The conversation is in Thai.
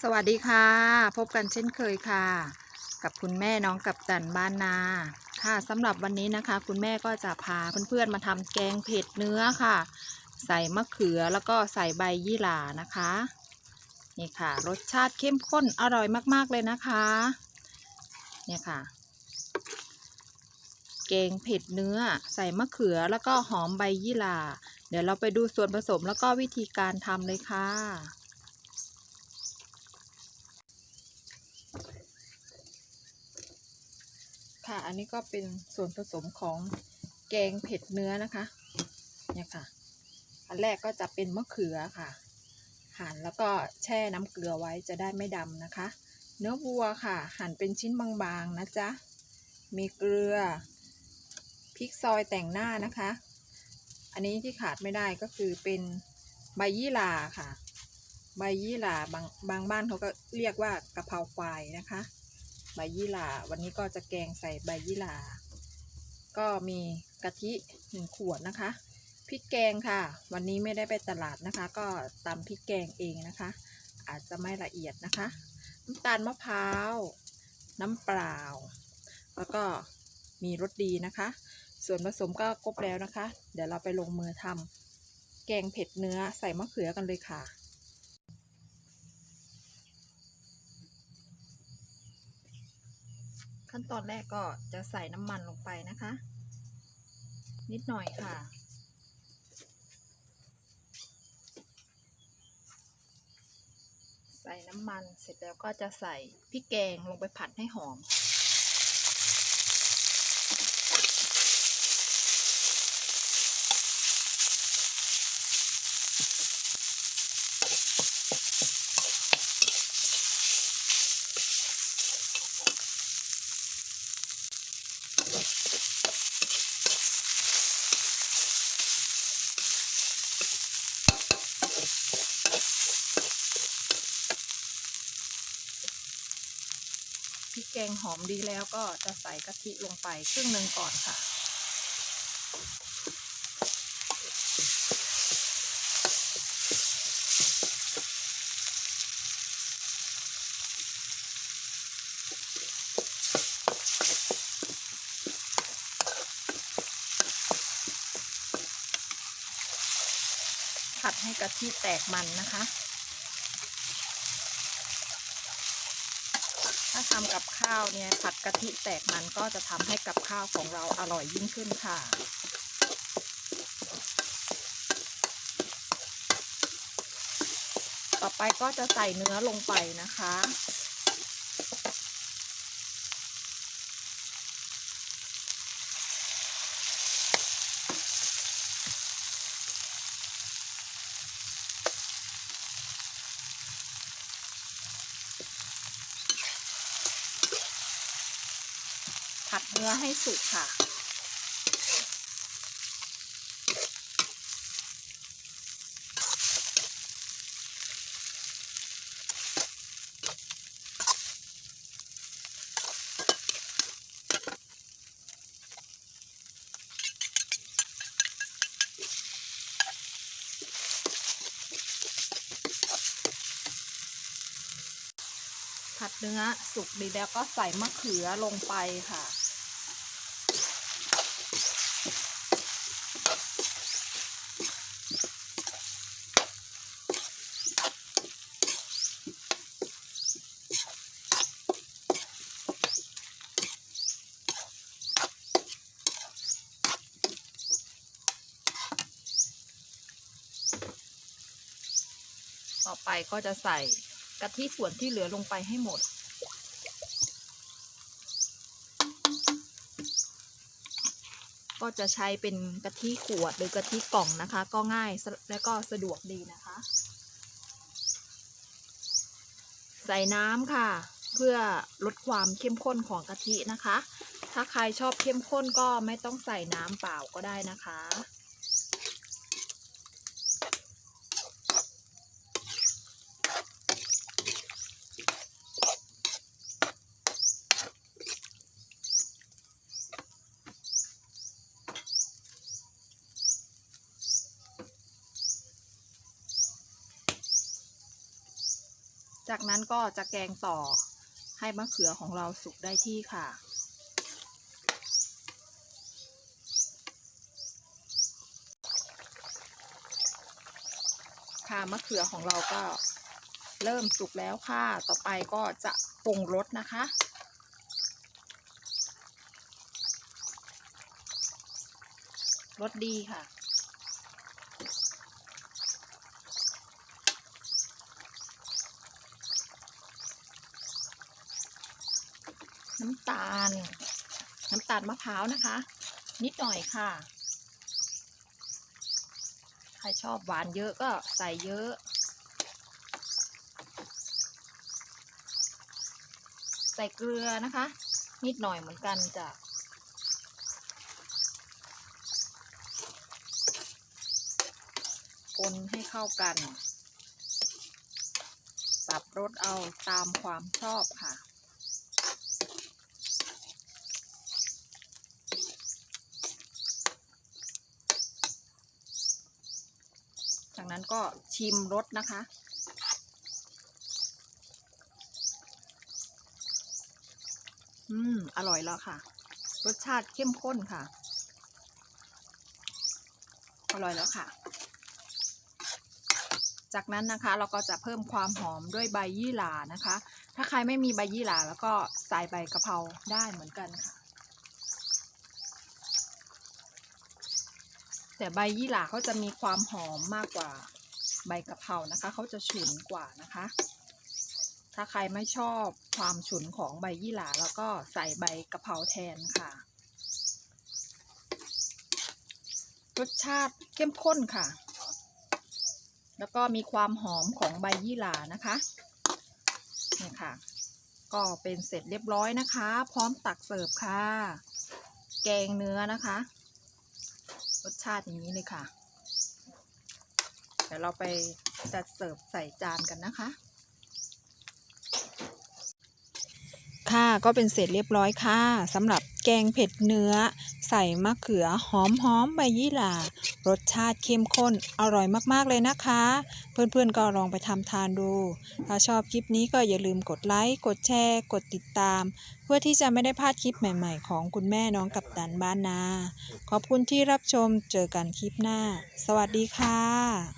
สวัสดีค่ะ พบกันเช่นเคยค่ะ กับคุณแม่น้องกับตันบ้านนาค่ะสำหรับวันนี้นะคะ คุณแม่ก็จะพาเพื่อนๆมาทำแกงเผ็ดเนื้อค่ะ ใส่มะเขือแล้วก็ใส่ใบยี่หร่านะคะ นี่ค่ะ รสชาติเข้มข้นอร่อยมากๆเลยนะคะ เนี่ยค่ะ แกงเผ็ดเนื้อใส่มะเขือแล้วก็หอมใบยี่หร่า เดี๋ยวเราไปดูส่วนผสมแล้วก็วิธีการทำเลยค่ะ ค่ะ อันนี้ก็เป็นส่วนผสมของแกงเผ็ดเนื้อนะคะเนี่ยค่ะ อันแรกก็จะเป็นมะเขือค่ะหั่นแล้วก็แช่น้ำเกลือไว้จะได้ไม่ดำนะคะ เนื้อวัวค่ะ หั่นเป็นชิ้นบางๆนะจ๊ะ มีเกลือพริกซอยแต่งหน้านะคะ อันนี้ที่ขาดไม่ได้ก็คือเป็นใบยี่หร่าค่ะ ใบยี่หร่าบางบางบ้านเขาก็เรียกว่ากะเพราควายนะคะ ใบยี่หร่า วันนี้ก็จะแกงใส่ใบยี่หร่า ก็มีกะทิหนึ่งขวดนะคะ พริกแกงค่ะ วันนี้ไม่ได้ไปตลาดนะคะ ก็ตำพริกแกงเองนะคะ อาจจะไม่ละเอียดนะคะ น้ำตาลมะพร้าว น้ำเปล่า แล้วก็มีรสดีนะคะ ส่วนผสมก็ครบแล้วนะคะ เดี๋ยวเราไปลงมือทำแกงเผ็ดเนื้อใส่มะเขือกันเลยค่ะ ขั้นตอนแรกก็จะใส่น้ำมันลงไปนะคะ นิดหน่อยค่ะ ใส่น้ำมันเสร็จแล้วก็จะใส่พริกแกงลงไปผัดให้หอม งหอมดีแล้วก็จะใส่กะทิลงไปครึ่งหนึ่งก่อนค่ะ ผัดให้กะทิแตกมันนะคะ ถ้า ทำกับข้าวเนี่ยผัดกะทิแตกมันก็จะทำให้กับข้าวของเราอร่อยยิ่งขึ้นค่ะต่อไปก็จะใส่เนื้อลงไปนะคะ ผัดเนื้อให้สุกค่ะ ผัดเนื้อสุกดีแล้วก็ใส่มะเขือลงไปค่ะ ต่อไปก็จะใส่ กะทิส่วนที่เหลือลงไปให้หมด ก็จะใช้เป็นกะทิขวดหรือกะทิกล่องนะคะ ก็ง่ายและก็สะดวกดีนะคะ ใส่น้ำค่ะ เพื่อลดความเข้มข้นของกะทินะคะ ถ้าใครชอบเข้มข้นก็ไม่ต้องใส่น้ำเปล่าก็ได้นะคะ จากนั้นก็จะแกงต่อให้มะเขือของเราสุกได้ที่ค่ะ ค่ะมะเขือของเราก็เริ่มสุกแล้วค่ะ ต่อไปก็จะปรุงรสนะคะ รสดีค่ะ น้ำตาล น้ำตาลมะพร้าวนะคะ นิดหน่อยค่ะ ใครชอบหวานเยอะก็ใส่เยอะใส่เกลือนะคะ นิดหน่อยเหมือนกันจะคนให้เข้ากัน ปรับรสเอาตามความชอบค่ะ จาก นั้นก็ชิมรสนะคะ อืม อร่อยแล้วค่ะ รสชาติเข้มข้นค่ะ อร่อยแล้วค่ะ จากนั้นนะคะเราก็จะเพิ่มความหอมด้วยใบยี่หร่านะคะ ถ้าใครไม่มีใบยี่หร่าแล้วก็ใส่ใบกะเพราได้เหมือนกันค่ะ แต่ใบยี่หร่าเขาจะมีความหอมมากกว่าใบกะเพรานะคะ เขาจะฉุนกว่านะคะ ถ้าใครไม่ชอบความฉุนของใบยี่หร่าแล้วก็ใส่ใบกะเพราแทนค่ะ รสชาติเข้มข้นค่ะ แล้วก็มีความหอมของใบยี่หร่านะคะนี่ค่ะ ก็เป็นเสร็จเรียบร้อยนะคะ พร้อมตักเสิร์ฟค่ะ แกงเนื้อนะคะ รสชาติอย่างนี้เลยค่ะ เดี๋ยวเราไปจัดเสิร์ฟใส่จานกันนะคะ ค่ะก็เป็นเสร็จเรียบร้อยค่ะสำหรับแกงเผ็ดเนื้อ ใส่มะเขือหอมหอมใบยี่หร่ารสชาติเข้มข้นอร่อยมาก ๆ เลยนะคะ เพื่อนๆก็ลองไปทำทานดู ถ้าชอบคลิปนี้ก็อย่าลืมกดไลค์กดแชร์ กดติดตาม เพื่อที่จะไม่ได้พลาดคลิปใหม่ๆ ของคุณแม่น้องกับตันบ้านนา ขอบคุณที่รับชมเจอกันคลิปหน้า สวัสดีค่ะ